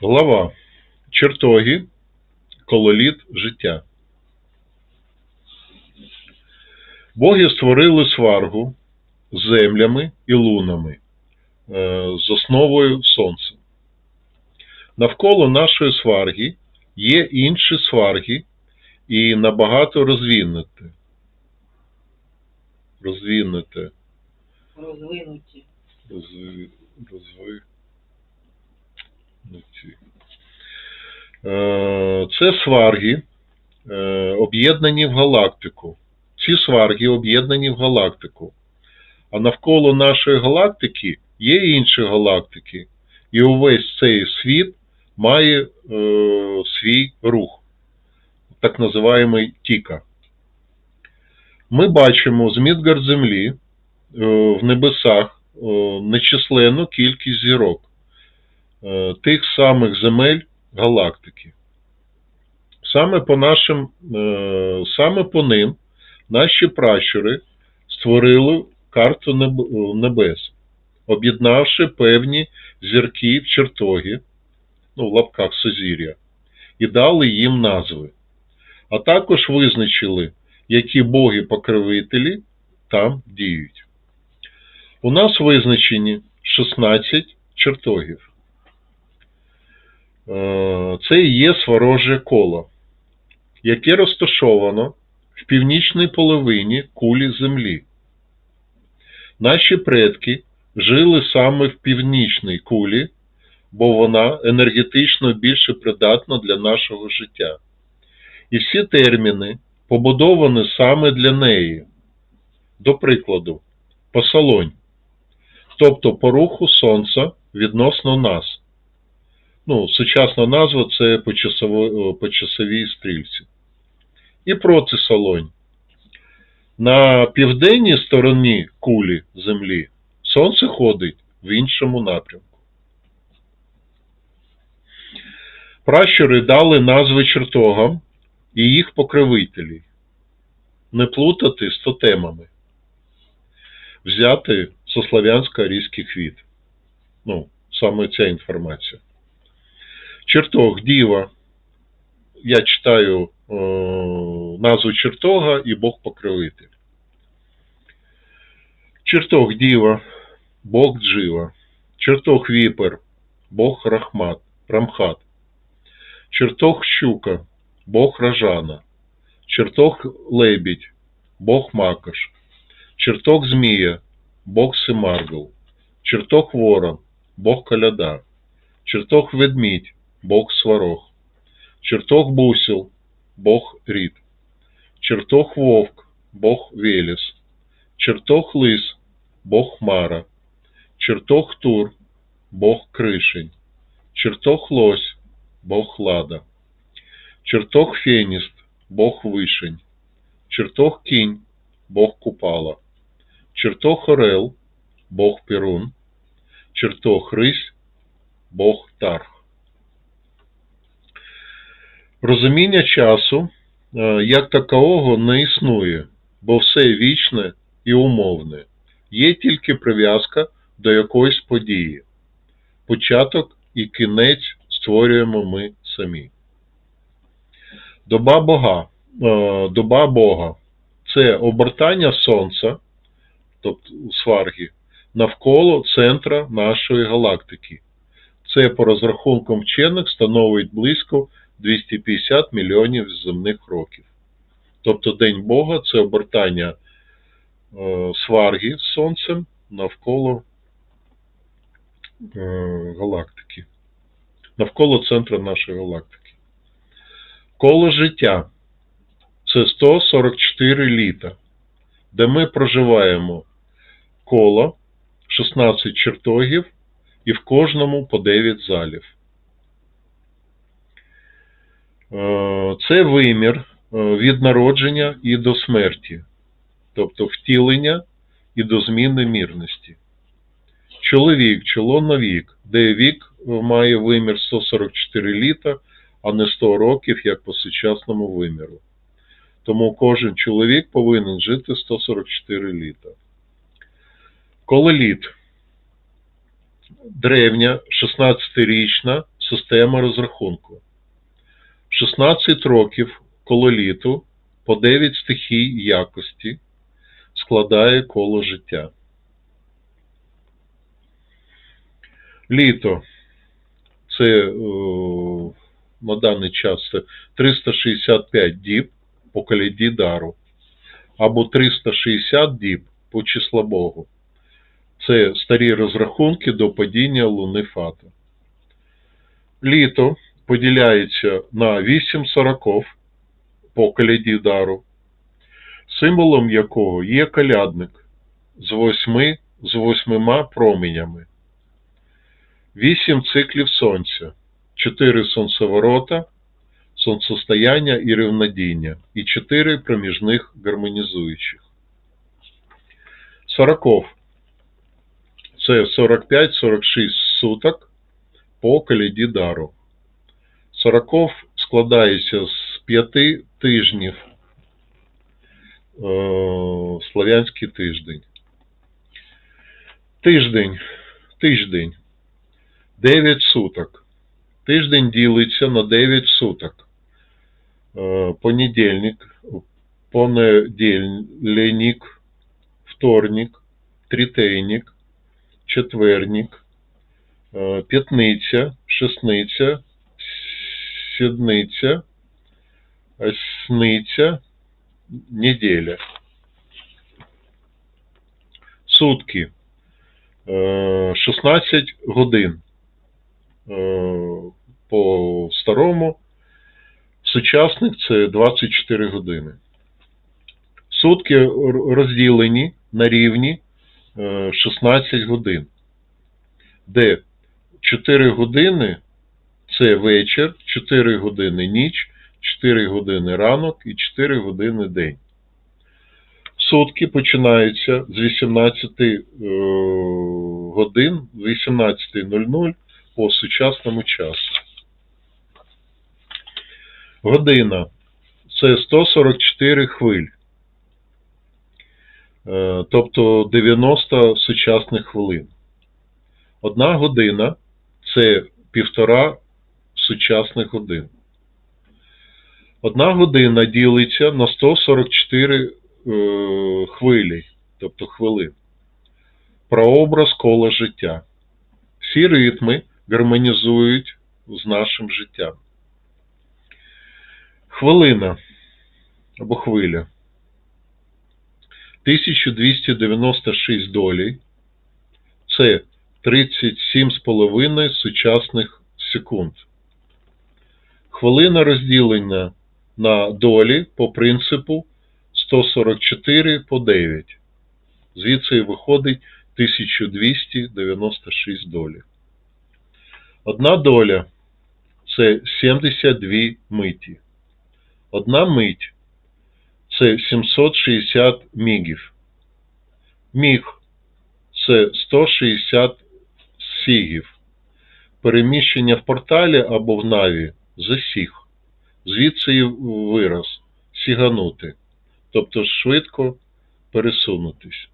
Глава. Чертоги. Кололіт життя. Боги створили сваргу з землями і лунами е, з основою сонця. Навколо нашої сварги є інші сварги і набагато розвинуті. Розвинуті. розвинуті. Розви... Розви... Е, Це сварги, е, об'єднані в галактику. Ці сварги об'єднані в галактику. А навколо нашої галактики є інші галактики. І увесь цей світ має е, свій рух, так називаємий Тіка. Ми бачимо з Мідгард Землі е, в небесах е, нечисленну кількість зірок тих самих земель галактики. Саме по нашим, е, саме по ним наші пращури створили карту небес, об'єднавши певні зірки в чертоги, ну, в лапках Созір'я, і дали їм назви. А також визначили, які боги-покровителі там діють. У нас визначені 16 чертогів. Е, Це і є свороже коло, яке розташовано в північній половині кулі Землі. Наші предки жили саме в північній кулі, бо вона енергетично більше придатна для нашого життя. І всі терміни побудовані саме для неї. До прикладу, посолонь, тобто по руху Сонця відносно нас. Ну, сучасна назва це по, часовій стрільці. І протисолонь. На південній стороні кулі Землі Сонце ходить в іншому напрямку. Пращури дали назви чертогам і їх покровителі. Не плутати з тотемами. Взяти со славянсько-арійських хвіт. Ну, саме ця інформація. Чертог Діва. Я читаю е, назву чертога і Бог покровитель. Чертог Діва, Бог Джива. Чертог Віпер, Бог Рахмат, Рамхат. Чертог Щука, Бог Ражана. Чертог Лебідь, Бог Макаш. Чертог Змія, Бог Семаргл. Чертог Ворон, Бог Коляда. Чертог Ведмідь, Бог Сварог. Чертог Бусел, Бог Рід. Чертог Вовк, Бог Велес. Чертог Лис, Бог Мара. Чертог Тур, Бог Кришень. Чертог Лось, Бог Лада. Чертог Феніст, Бог Вишень. Чертог Кінь, Бог Купала. Чертог Орел, Бог Перун. Чертог Рись, Бог Тарх. Розуміння часу е, як такового не існує, бо все вічне і умовне. Є тільки прив'язка до якоїсь події. Початок і кінець створюємо ми самі. Доба Бога. е, Доба Бога це обертання Сонця, тобто у сваргі, навколо центра нашої галактики. Це по розрахункам вчених становить близько 250 мільйонів земних років. Тобто День Бога це обертання е, сварги з Сонцем навколо е, галактики, навколо центру нашої галактики. Коло життя це 144 літа, де ми проживаємо коло 16 чертогів і в кожному по 9 залів. Е, Це вимір е, від народження і до смерті, тобто втілення і до зміни мірності. Чоловік, чоловік, де вік має вимір 144 літа, а не 100 років, як по сучасному виміру. Тому кожен чоловік повинен жити 144 літа. Колеліт. Древня 16-річна система розрахунку. 16 років коло літу по 9 стихій якості складає коло життя. Літо це е, на даний час 365 діб по коляді дару або 360 діб по числа Богу. Це старі розрахунки до падіння Луни Фата. Літо поділяється на 8 сороков по коляді дару, символом якого є колядник з восьми, з восьмима променями, 8 циклів сонця, 4 сонцеворота, сонцестояння і рівнодіння, і 4 проміжних гармонізуючих. Сороков це 45-46 суток по коляді дару. Сороков складається з п'яти тижнів е, Слов'янський тиждень. Тиждень. Тиждень. 9 суток. Тиждень ділиться на 9 суток. Е, Понедільник, понедільник, вторник, третейник, четверник, е, п'ятниця, шесниця, седниця, осьниця, неділя. Сутки. Е, 16 годин. Е, По старому. Сучасних це 24 години. Сутки розділені на рівні е, 16 годин, де 4 години це вечір, 4 години ніч, 4 години ранок і 4 години день. Сутки починаються з 18 е, годин, 18.00 по сучасному часу. Година це 144 хвиль. Е, Тобто 90 сучасних хвилин. Одна година це півтора сучасних годин. Одна година ділиться на 144 е, хвилі, тобто хвилин. Прообраз кола життя. Всі ритми гармонізують з нашим життям. Хвилина або хвиля. 1296 долей. Це 37,5 сучасних секунд. Хвилина розділення на долі по принципу 144 по 9. Звідси і виходить 1296 долі. Одна доля це 72 миті. Одна мить це 760 мігів. Міг це 160 сігів. Переміщення в порталі або в наві засіг. Звідси і вираз сіганути. Тобто швидко пересунутись.